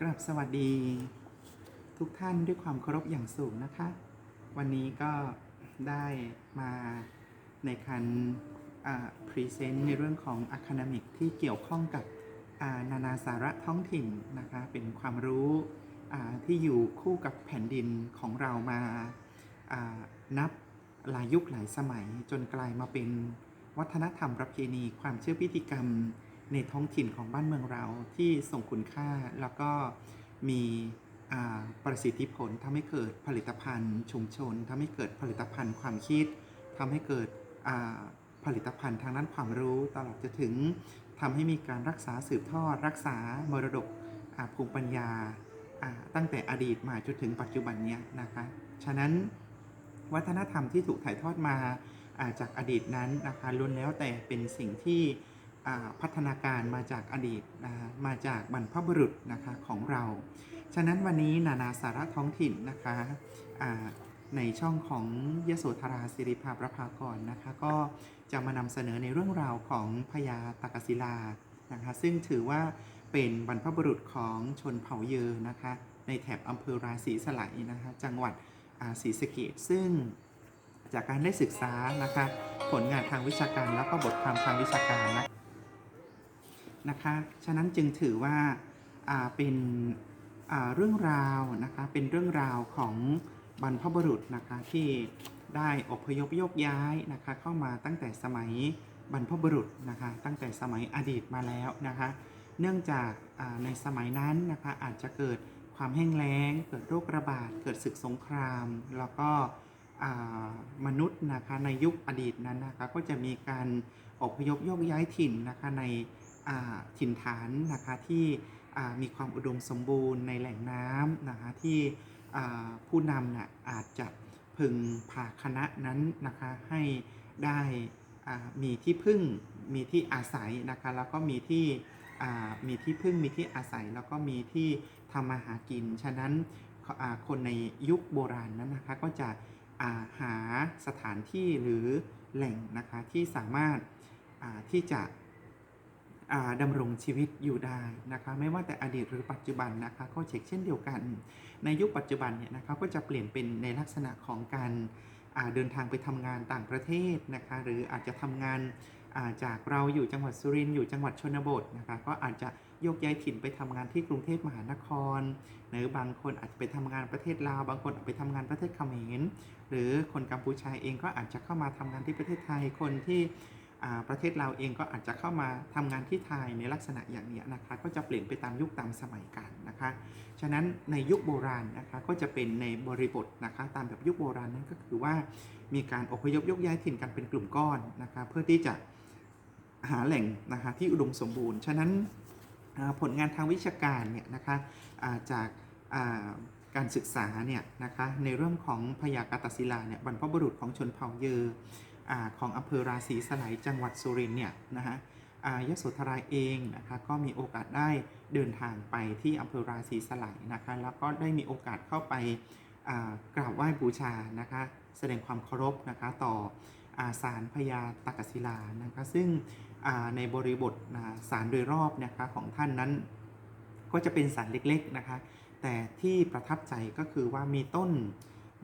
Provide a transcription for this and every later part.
กราบสวัสดีทุกท่านด้วยความเคารพอย่างสูงนะคะ วันนี้ก็ได้มาในการพรีเซนต์ในเรื่องของอะคาเดมิกที่เกี่ยวข้องกับนานาสาระท้องถิ่นนะคะ เป็นความรู้ที่อยู่คู่กับแผ่นดินของเรามาอ่านับหลายยุคหลายสมัยจนกลายมาเป็นวัฒนธรรมประเพณีความเชื่อพิธีกรรม ในท้องถิ่นของบ้านเมืองเราที่ส่งคุณค่า แล้วก็มีประสิทธิผลทำให้เกิดผลิตภัณฑ์ ชุมชนทำให้เกิดผลิตภัณฑ์ความคิดทำให้เกิดผลิตภัณฑ์ทางด้านความรู้ตลอดจะถึงทำให้มีการรักษาสืบทอด รักษามรดกภูมิปัญญาตั้งแต่อดีตมาจนถึงปัจจุบันเนี้ยนะคะ ฉะนั้นวัฒนธรรมที่ถูกถ่ายทอดมาาจากอดีตนั้นนะคะล้วนแล้วแต่เป็นสิ่งที่ พัฒนาการมาจากอดีตนะฮะมาจากบรรพบุรุษนะคะของเรา ฉะนั้นวันนี้นานาสาระท้องถิ่นนะคะในช่องของยโสธราสิริภาประภากรนะคะก็จะมานำเสนอในเรื่องราวของพญาตากศิลานะคะซึ่งถือว่าเป็นบรรพบุรุษของชนเผ่าเยอนะคะในแถบอำเภอราศีสไลยนะคะจังหวัดศรีสะเกดซึ่งจากการได้ศึกษานะคะผลงานทางวิชาการแล้วก็บทความทางวิชาการนะ นะคะ ฉะนั้นจึงถือว่าเป็นเรื่องราวนะคะ เป็นเรื่องราวของบรรพบุรุษนะคะที่ได้อพยพโยกย้ายนะคะ เข้ามาตั้งแต่สมัยบรรพบุรุษนะคะ ตั้งแต่สมัยอดีตมาแล้วนะคะ เนื่องจากในสมัยนั้นนะคะอาจจะเกิดความแห้งแล้ง เกิดโรคระบาด เกิดศึกสงคราม แล้วก็มนุษย์นะคะในยุคอดีตนั้นนะคะก็จะมีการอพยพโยกย้ายถิ่นนะคะใน ถิ่นฐานนะคะที่มีความอุดมสมบูรณ์ในแหล่งน้ำนะคะที่ผู้นำน่ะอาจจะพึงพาคณะนั้นนะคะให้ได้มีที่พึ่งมีที่อาศัยนะคะแล้วก็มีที่มีที่พึ่งมีที่อาศัยแล้วก็มีที่ทำมาหากิน ฉะนั้นคนในยุคโบราณนั้นนะคะก็จะาหาสถานที่หรือแหล่งนะคะที่สามารถาที่จะ ดำรงชีวิตอยู่ได้นะคะไม่ว่าแต่อดีตหรือปัจจุบันนะคะก็เช็คเช่นเดียวกัน ในยุคปัจจุบันเนี่ยนะคะก็จะเปลี่ยนเป็นในลักษณะของการเดินทางไปทำงานต่างประเทศนะคะหรืออาจจะทำงานอาจากเราอยู่จังหวัดสุรินทร์อยู่จังหวัดชนบทนะคะก็อาจจะโยกย้ายถิ่นไปทำงานที่กรุงเทพมหานคร หรือบางคนอาจจะไปทำงานประเทศลาว บางคนไปทำงานประเทศเขมร หรือคนกัมพูชาเองก็อาจจะเข้ามาทำงานที่ประเทศไทยคนที่ ประเทศเราเองก็อาจจะเข้ามาทำงานที่ไทยในลักษณะอย่างนี้นะคะ ก็จะเปลี่ยนไปตามยุคตามสมัยกันนะคะ ฉะนั้นในยุคโบราณนะคะก็จะเป็นในบริบทนะคะ ตามแบบยุคโบราณนั่นก็คือว่ามีการอพยพยกย้ายถิ่นกันเป็นกลุ่มก้อนนะคะ เพื่อที่จะหาแหล่งนะคะที่อุดมสมบูรณ์ ฉะนั้นผลงานทางวิชาการเนี่ยนะคะจากการศึกษาเนี่ยนะคะในเรื่องของพยากาตศิลาเนี่ยบรรพบุรุษของชนเผ่าเยอ ของอำเภอราศีสไลจังหวัดสุรินเนี่ยนะฮะยโสธราเองนะคะก็มีโอกาสได้เดินทางไปที่อำเภอราศีสไลนะคะแล้วก็ได้มีโอกาสเข้าไปกราบไหว้บูชานะคะแสดงความเคารพนะคะต่อาสารพญาตากศิลานะคะซึ่งในบริบทาสารโดยรอบนะคะของท่านนั้น ก็จะเป็นสารเล็กๆนะคะแต่ที่ประทับใจก็คือว่ามีต้น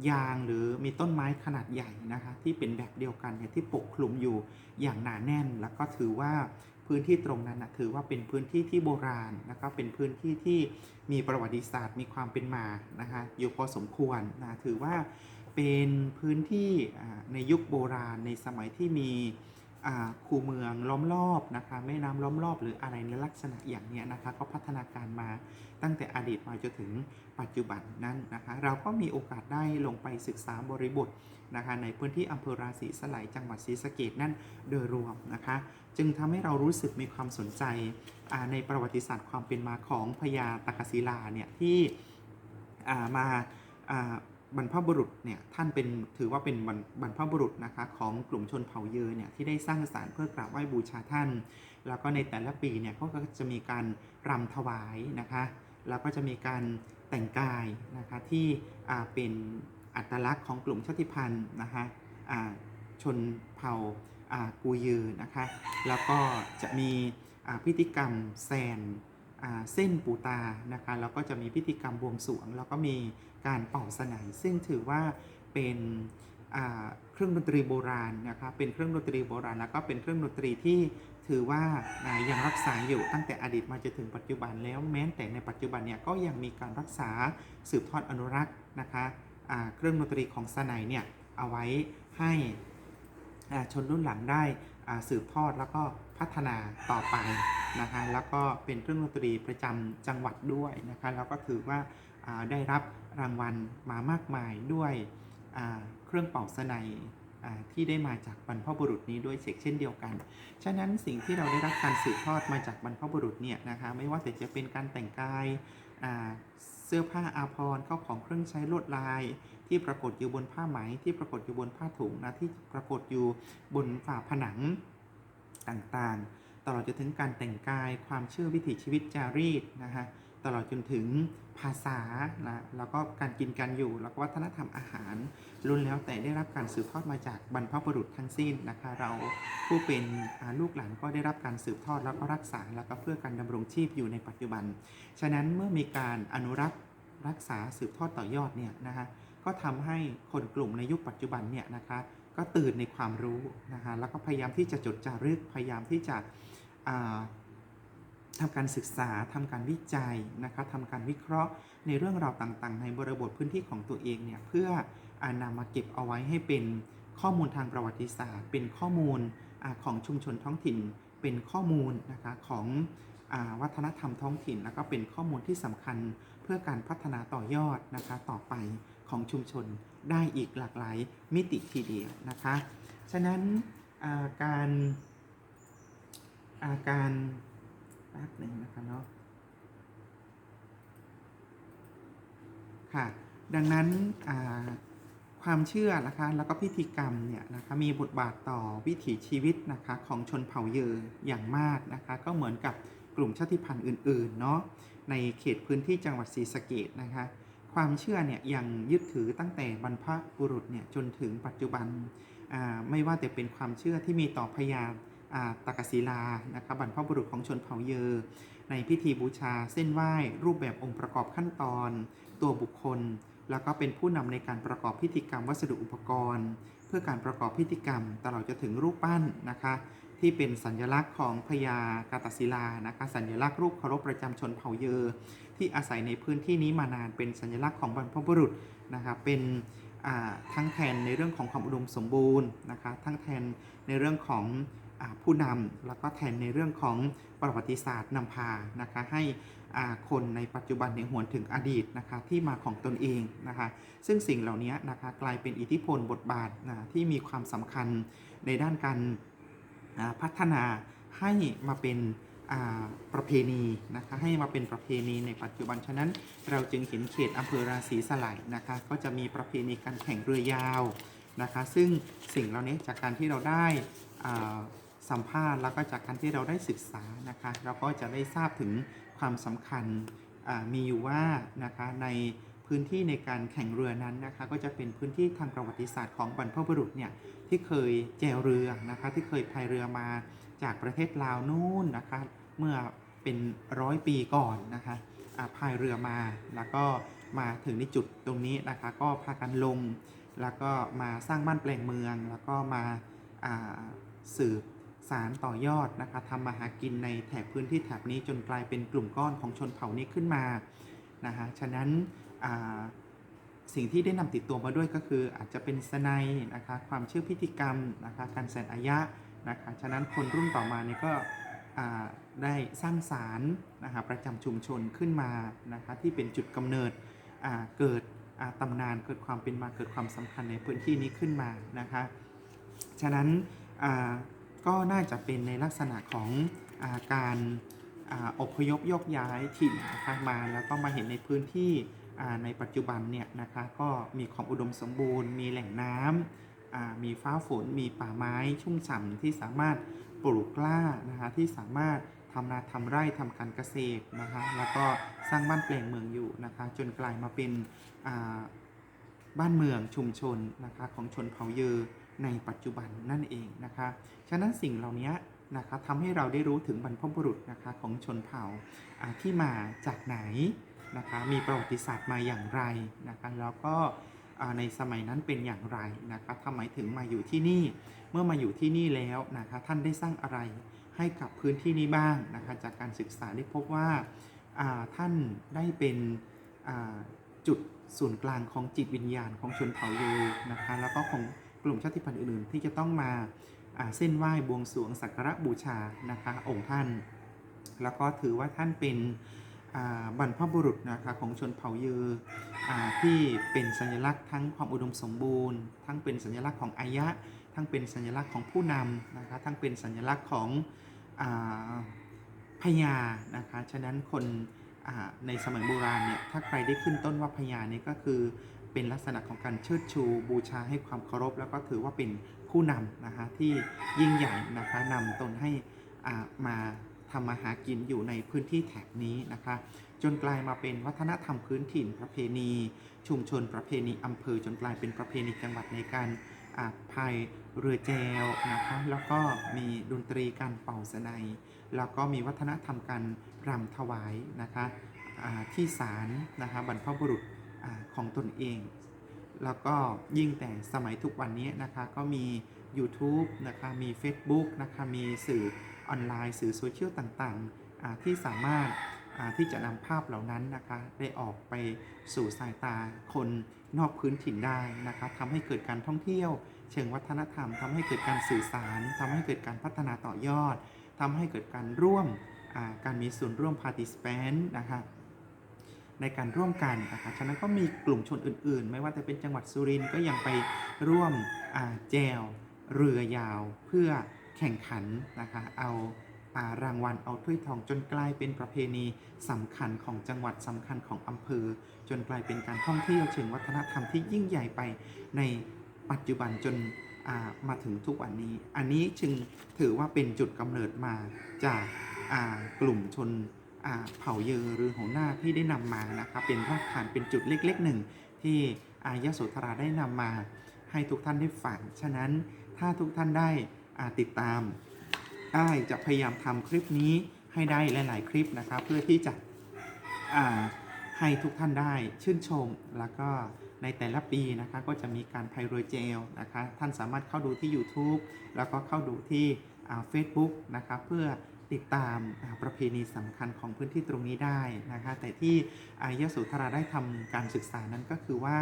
ยางหรือมีต้นไม้ขนาดใหญ่นะคะที่เป็นแบบเดียวกันเนี่ยที่ปกคลุมอยู่อย่างหนาแน่น แล้วก็ถือว่าพื้นที่ตรงนั้นนะถือว่าเป็นพื้นที่ที่โบราณนะครับเป็นพื้นที่ที่มีประวัติศาสตร์มีความเป็นมานะคะอยู่พอสมควรนะถือว่าเป็นพื้นที่ในยุคโบราณในสมัยที่มี คูเมืองล้อมรอบนะคะแม่น้ำล้อมรอบหรืออะไรในลักษณะอย่างเนี้ยนะคะก็พัฒนาการมาตั้งแต่อดีตมาจนถึงปัจจุบันนั้นนะคะเราก็มีโอกาสได้ลงไปศึกษาบริบทนะคะในพื้นที่อำเภอราศีสไลยจังหวัดศรีสะเกดนั่นโดยรวมนะคะจึงทำให้เรารู้สึกมีความสนใจในประวัติศาสตร์ความเป็นมาของพญาตากศิลาเนี่ยที่มา บรรพบุรุษเนี่ยท่านเป็นถือว่าเป็นบรรบรรพบุรุษนะคะของกลุ่มชนเผ่าเยอเนี่ยที่ได้สร้างสารเพื่อกราบไหว้บูชาท่าน แล้วก็ในแต่ละปีเนี่ยก็จะมีการรำถวายนะคะแล้วก็จะมีการแต่งกายนะคะที่อ่าเป็นอัตลักษณ์ของกลุ่มชาติพันธุ์นะคะอ่าชนเผ่าอ่ากูยือนะคะแล้วก็จะมีอ่าพิธีกรรมแซนอ่ เส้นปูตานะคะแล้วก็จะมีพิธีกรรมบวงสรวง แล้วก็มีการเป่าสนัยซึ่งถือว่าเป็นเครื่องดนตรีโบราณนะคะเป็นเครื่องดนตรีโบราณแล้วก็เป็นเครื่องดนตรีที่ถือว่ายังรักษาอยู่ตั้งแต่อดีตมาจนถึงปัจจุบันแล้วแม้แต่ในปัจจุบันเนี่ยก็ยังมีการรักษาสืบทอดอนุรักษ์นะคะเครื่องดนตรีของสนัยเนี่ยเอาไว้ให้ชนรุ่นหลังได้ สืบทอดแล้วก็พัฒนาต่อไปนะคะแล้วก็เป็นเครื่องดนตรีประจำจังหวัดด้วยนะคะแล้วก็ถือว่าได้รับรางวัลมามากมายด้วยเครื่องเป่าสนัยอ่าที่ได้มาจากบรรพบุรุษนี้ด้วยเชกเช่นเดียวกัน ฉะนั้นสิ่งที่เราได้รับการสืบทอดมาจากบรรพบุรุษเนี่ยนะคะไม่ว่าจะเป็นการแต่งกายเสื้อผ้าอาภรณ์เข้าของเครื่องใช้ลวดลาย ที่ปรากฏอยู่บนผ้าไหมที่ปรากฏอยู่บนผ้าถุงนะที่ปรากฏอยู่บนฝาผนังต่างๆ ตลอดจนถึงการแต่งกายความเชื่อวิถีชีวิตจารีตนะฮะตลอดจนถึงภาษานะแล้วก็การกินการอยู่ แล้วก็วัฒนธรรมอาหารล้วนแล้วแต่ได้รับการสืบทอดมาจากบรรพบุรุษทั้งสิ้นนะคะ เราผู้เป็นลูกหลานก็ได้รับการสืบทอดแล้วก็รักษาแล้วก็เพื่อการดำรงชีพอยู่ในปัจจุบัน ฉะนั้นเมื่อมีการอนุรักษ์รักษาสืบทอดต่อยอดเนี่ยนะคะ ก็ทำให้คนกลุ่มในยุคปัจจุบันเนี่ยนะคะก็ตื่นในความรู้นะคะแล้วก็พยายามที่จะจดจารึกพยายามที่จะอ่าทำการศึกษาทำการวิจัยนะคะทำการวิเคราะห์ในเรื่องราวต่างๆ ในบริบทพื้นที่ของตัวเองเนี่ยเพื่ออนำมาเก็บเอาไว้ให้เป็นข้อมูลทางประวัติศาสตร์ เป็นข้อมูลอของชุมชนท้องถิ่น เป็นข้อมูลนะคะของอวัฒนธรรมท้องถิ่น แล้วก็เป็นข้อมูลที่สำคัญเพื่อการพัฒนาต่อยอดนะคะต่อไป ของชุมชนได้อีกหลากหลายมิติทีเดียวนะคะ ฉะนั้นาการอาการแป๊บหนึ่งนะคะเนาะค่ะ ดังนั้นความเชื่อนะคะแล้วก็พิธีกรรมเนี่ยนะคะมีบทบาทต่อวิถีชีวิตนะคะของชนเผ่าเยออย่างมากนะคะก็เหมือนกับกลุ่มชาติพันธุ์อื่นๆเนาะในเขตพื้นที่จังหวัดศรีสะเกดนะคะ ความเชื่อเนี่ยยังยึดถือตั้งแต่บรรพบุรุษเนี่ยจนถึงปัจจุบันอ่าไม่ว่าแต่เป็นความเชื่อที่มีต่อพญาอาตากศิลานะคะบรรพบุรุษของชนเผ่าเยอ ในพิธีบูชาเส้นไหว้ รูปแบบองค์ประกอบขั้นตอน ตัวบุคคล แล้วก็เป็นผู้นำในการประกอบพิธีกรรมวัสดุอุปกรณ์ เพื่อการประกอบพิธีกรรมตลอดจนถึงรูปปั้นนะคะที่เป็นสัญลักษณ์ของพญากาตศิลานะคะสัญลักษณ์รูปเคารพประจำชนเผ่าเยอ ที่อาศัยในพื้นที่นี้มานานเป็นสัญลักษณ์ของบรรพบุรุษนะคะเป็นทั้งแทนในเรื่องของความอุดมสมบูรณ์นะคะทั้งแทนในเรื่องของอผู้นำแล้วก็แทนในเรื่องของประวัติศาสตร์นำพานะคะให้คนในปัจจุบันในหวนถึงอดีตนะคะที่มาของตนเองนะคะซึ่งสิ่งเหล่านี้นะคะกลายเป็นอิทธิพลบทบาทนะที่มีความสำคัญในด้านการพัฒนาให้มาเป็น ประเพณีนะคะให้มาเป็นประเพณีในปัจจุบันฉะนั้น เราจึงเห็นเขตอำเภอราศีสลายนะคะก็จะมีประเพณีการแข่งเรือยาวนะคะซึ่งสิ่งเหล่านี้จากการที่เราได้สัมภาษณ์แล้วก็จากการที่เราได้ศึกษานะคะเราก็จะได้ทราบถึงความสำคัญมีอยู่ว่านะคะในพื้นที่ในการแข่งเรือนั้นนะคะก็จะเป็นพื้นที่ทางประวัติศาสตร์ของบรรพบุรุษเนี่ยที่เคยแจวเรือนะคะที่เคยพายเรือมาจากประเทศลาวนู่นนะคะ เมื่อเป็นร้อยปีก่อนนะคะอาพายเรือมาแล้วก็มาถึงในจุดตรงนี้นะคะ ก็พากันลง แล้วก็มาสร้างบ้านแปลงเมือง แล้วก็มาาสืบสารต่อยอดนะคะทำมาหากินในแถบพื้นที่แถบนี้จนกลายเป็นกลุ่มก้อนของชนเผ่านี้ขึ้นมานะคะฉะนั้นสิ่งที่ได้นำติดตัวมาด้วยก็คืออาจจะเป็นสนัยนะคะความเชื่อพิธีกรรมนะคะการแสนอายะนะคะฉะนั้นคนรุ่นต่อมาเนี่ยก็ ได้สร้างสารนะคะประจำชุมชนขึ้นมานะคะที่เป็นจุดกำเนิดเกิดอ่าตำนานเกิดความเป็นมาเกิดความสำคัญในพื้นที่นี้ขึ้นมานะคะฉะนั้นก็น่าจะเป็นในลักษณะของอาการอพยพยกย้ายถิ่นนะคะมาแล้วก็มาเห็นในพื้นที่ในปัจจุบันเนี่ยนะคะก็มีความอุดมสมบูรณ์ มีแหล่งน้ำมีฟ้าฝน มีป่าไม้ชุ่มฉ่ำที่สามารถปลูกกล้านะคะที่สามารถ ทำนาทำไร่ทำการเกษตรนะคะแล้วก็สร้างบ้านแปลงเมืองอยู่นะคะจนกลายมาเป็นบ้านเมืองชุมชนนะคะของชนเผ่าเยอในปัจจุบันนั่นเองนะคะฉะนั้นสิ่งเหล่านี้นะคะทำให้เราได้รู้ถึงบรรพบุรุษนะคะของชนเผ่าที่มาจากไหนนะคะมีประวัติศาสตร์มาอย่างไรนะคะแล้วก็ในสมัยนั้นเป็นอย่างไรนะคะทำไมถึงมาอยู่ที่นี่เมื่อมาอยู่ที่นี่แล้วนะคะท่านได้สร้างอะไร ให้กับพื้นที่นี้บ้างนะคะจากการศึกษาได้พบว่าาท่านได้เป็นจุดศูนย์กลางของจิตวิญญาณของชนเผ่ายูนะคะแล้วก็ของกลุ่มชาติพันธุ์อื่นๆ ที่จะต้องมาาเส้นไหว้บวงสรวงสักการะบูชานะคะองค์ท่าน แล้วก็ถือว่าท่านเป็นบรรพบุรุษนะคะของชนเผ่ายืออที่เป็นสัญลักษณ์ทั้งความอุดมสมบูรณ์ ทั้งเป็นสัญลักษณ์ของอายะ ทั้งเป็นสัญลักษณ์ของผู้นำนะคะทั้งเป็นสัญลักษณ์ของอพญานะคะฉะนั้นคนในสมัยโบราณเนี่ยถ้าใครได้ขึ้นต้นว่าพญาเนี่ยก็คือเป็นลักษณะของการเชิดชูบูชาให้ความเคารพ แล้วก็ถือว่าเป็นผู้นำนะคะที่ยิ่งใหญ่นะคะนำตนให้มาทำมาหากินอยู่ในพื้นที่แถบนี้นะคะ จนกลายมาเป็นวัฒนธรรมพื้นถิ่นประเพณี ชุมชนประเพณีอำเภอจนกลายเป็นประเพณีจังหวัดในการ อ่าพายเรือแจวนะคะแล้วก็มีดนตรีการเป่าสนัย แล้วก็มีวัฒนธรรมการรำถวายนะคะที่ศาลนะคะบรรพบุรุษอของตนเอง แล้วก็ยิ่งแต่สมัยทุกวันนี้นะคะก็มี YouTube นะคะมี Facebook นะคะมีสื่อออนไลน์ สื่อโซเชียลต่างๆที่สามารถ ที่จะนำภาพเหล่านั้นนะคะได้ออกไปสู่สายตาคนนอกพื้นถิ่นได้นะคะทำให้เกิดการท่องเที่ยว เชิงวัฒนธรรมทำให้เกิดการสื่อสารทำให้เกิดการพัฒนาต่อยอดทำให้เกิดการร่วมการมีส่วนร่วม participant นะคะในการร่วมกันนะคะฉะนั้นก็มีกลุ่มชนอื่นๆ ไม่ว่าจะเป็นจังหวัดสุรินทร์ก็ยังไปร่วมแจวเรือยาว เพื่อแข่งขันนะคะเอาารางวัลเอาถ้วยทองจนกลายเป็นประเพณีสำคัญของจังหวัดสำคัญของอำเภอ จนกลายเป็นการท่องเที่ยวเชิงวัฒนธรรมที่ยิ่งใหญ่ไปในปัจจุบันจนามาถึงทุกวันนี้ อันนี้จึงถือว่าเป็นจุดกำเนิดมาจากากลุ่มชนเผ่าเยอหรือหัวหน้าที่ได้นำมานะครับเป็นรากฐานเป็นจุดเล็กๆหนึ่งที่อายโสธราได้นำมาให้ทุกท่านได้ฟัง ฉะนั้นถ้าทุกท่านได้ติดตาม ได้จะพยายามทำคลิปนี้ให้ได้หลาย ๆ คลิปนะครับ เพื่อที่จะให้ทุกท่านได้ชื่นชม แล้วก็ในแต่ละปีนะคะก็จะมีการไพโรเจลนะคะท่านสามารถเข้าดูที่ YouTube แล้วก็เข้าดูที่เฟซบุ๊กนะคะเพื่อติดตามประเพณีสำคัญของพื้นที่ตรงนี้ได้นะคะแต่ที่อายสุธราได้ทำการศึกษานั้นก็คือว่า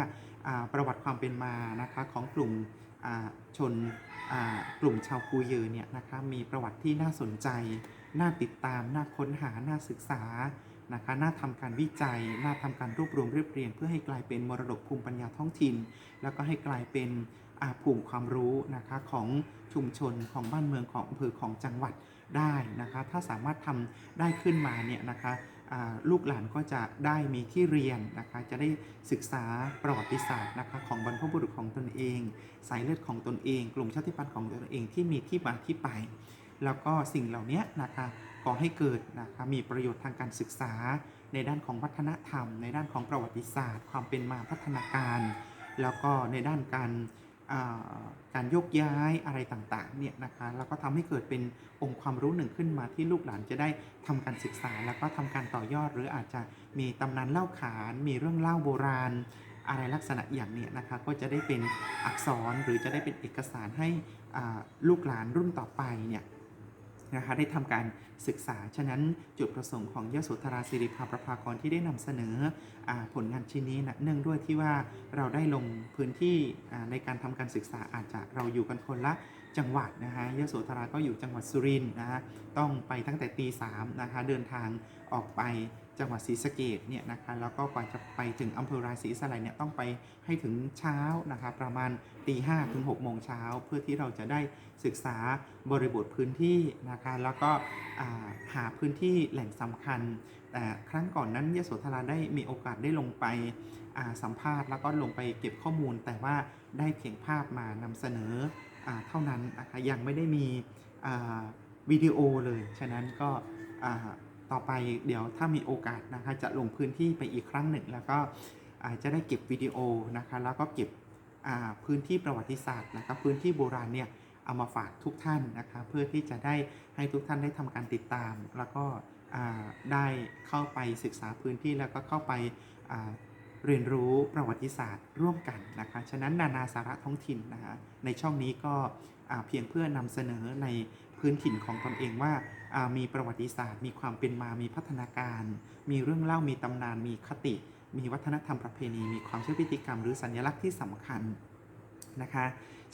ประวัติความเป็นมานะคะของกลุ่ม ชนกลุ่มชาวกูเยอเนี่ยนะคะมีประวัติที่น่าสนใจ น่าติดตาม น่าค้นหา น่าศึกษานะคะน่าทำการวิจัย น่าทำการรวบรวมเรียบเรียง เพื่อให้กลายเป็นมรดกภูมิปัญญาท้องถิ่น แล้วก็ให้กลายเป็นอาภูมิความรู้นะคะของชุมชนของบ้านเมืองของอำเภอของจังหวัดได้นะคะ ถ้าสามารถทำได้ขึ้นมาเนี่ยนะคะ ลูกหลานก็จะได้มีที่เรียนนะคะ จะได้ศึกษาประวัติศาสตร์นะคะของบรรพบุรุษของตนเอง สายเลือดของตนเอง กลุ่มชาติพันธุ์ของตนเองที่มีที่มาที่ไป แล้วก็สิ่งเหล่านี้นะคะก่อให้เกิดนะคะมีประโยชน์ทางการศึกษา ในด้านของวัฒนธรรม ในด้านของประวัติศาสตร์ ความเป็นมาพัฒนาการ แล้วก็ในด้านการ การยกย้ายอะไรต่างๆเนี่ยนะคะแล้วก็ทำให้เกิดเป็นองค์ความรู้หนึ่งขึ้นมาที่ลูกหลานจะได้ทำการศึกษา แล้วก็ทำการต่อยอด หรืออาจจะมีตำนานเล่าขาน มีเรื่องเล่าโบราณ อะไรลักษณะอย่างเนี้ยนะคะก็จะได้เป็นอักษรหรือจะได้เป็นเอกสารให้ลูกหลานรุ่นต่อไปเนี่ย นะคะได้ทำการศึกษา ฉะนั้นจุดประสงค์ของยโสธราสิริภาประภากรที่ได้นำเสนออผลงานชิ้นนี้นะเนื่องด้วยที่ว่าเราได้ลงพื้นที่ในการทำการศึกษาอาจจะเราอยู่กันคนละจังหวัดนะคะยโสธราก็อยู่จังหวัดสุรินทร์นะคะต้องไปตั้งแต่ตีสามนะคะเดินทางออกไป จังหวัดศรีสะเกดเนี่ยนะคะแล้วก็กว่าจะไปถึงอำเภอราศีสไลยเนี่ยต้องไปให้ถึงเช้านะคะประมาณตีห้าถึง6โมงเช้าเพื่อที่เราจะได้ศึกษาบริบทพื้นที่นะคะแล้วก็หาพื้นที่แหล่งสำคัญ แต่ครั้งก่อนนั้นยโสธราได้มีโอกาสได้ลงไปสัมภาษณ์ แล้วก็ลงไปเก็บข้อมูล แต่ว่าได้เพียงภาพมานำเสนออเท่านั้นนะคะยังไม่ได้มีวิดีโอเลย ฉะนั้นก็ ต่อไปเดี๋ยวถ้ามีโอกาสนะคะจะลงพื้นที่ไปอีกครั้งหนึ่ง แล้วก็อาจจะได้เก็บวิดีโอนะคะแล้วก็เก็บพื้นที่ประวัติศาสตร์นะครับพื้นที่โบราณเนี่ยเอามาฝากทุกท่านนะคะเพื่อที่จะได้ให้ทุกท่านได้ทำการติดตาม แล้วก็ได้เข้าไปศึกษาพื้นที่แล้วก็เข้าไปาเรียนรู้ประวัติศาสตร์ร่วมกันนะคะฉะนั้นนานาสาระท้องถิ่นนะคะในช่องนี้ก็เพียงเพื่อนำเสนอใน พื้นถิ่นของตนเองว่าามีประวัติศาสตร์ มีความเป็นมามีพัฒนาการ มีเรื่องเล่ามีตำนานมีคติ มีวัฒนธรรมประเพณี มีความเชื่อพิธีกรรม หรือสัญลักษณ์ที่สำคัญนะคะ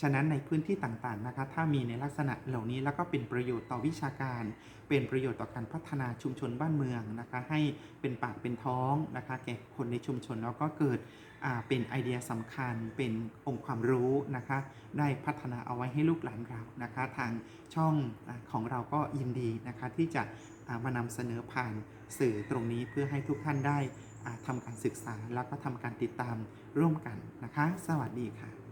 ฉะนั้นในพื้นที่ต่างๆนะคะ ถ้ามีในลักษณะเหล่านี้แล้วก็เป็นประโยชน์ต่อวิชาการ เป็นประโยชน์ต่อการพัฒนาชุมชนบ้านเมืองนะคะ ให้เป็นปากเป็นท้องนะคะ แก่คนในชุมชนแล้วก็เกิดเป็นไอเดียสำคัญเป็นองค์ความรู้นะคะ ได้พัฒนาเอาไว้ให้ลูกหลานเรานะคะ ทางช่องของเราก็ยินดีนะคะที่จะมานำเสนอผ่านสื่อตรงนี้เพื่อให้ทุกท่านได้อ่าทำการศึกษาแล้วก็ทำการติดตามร่วมกันนะคะ สวัสดีค่ะ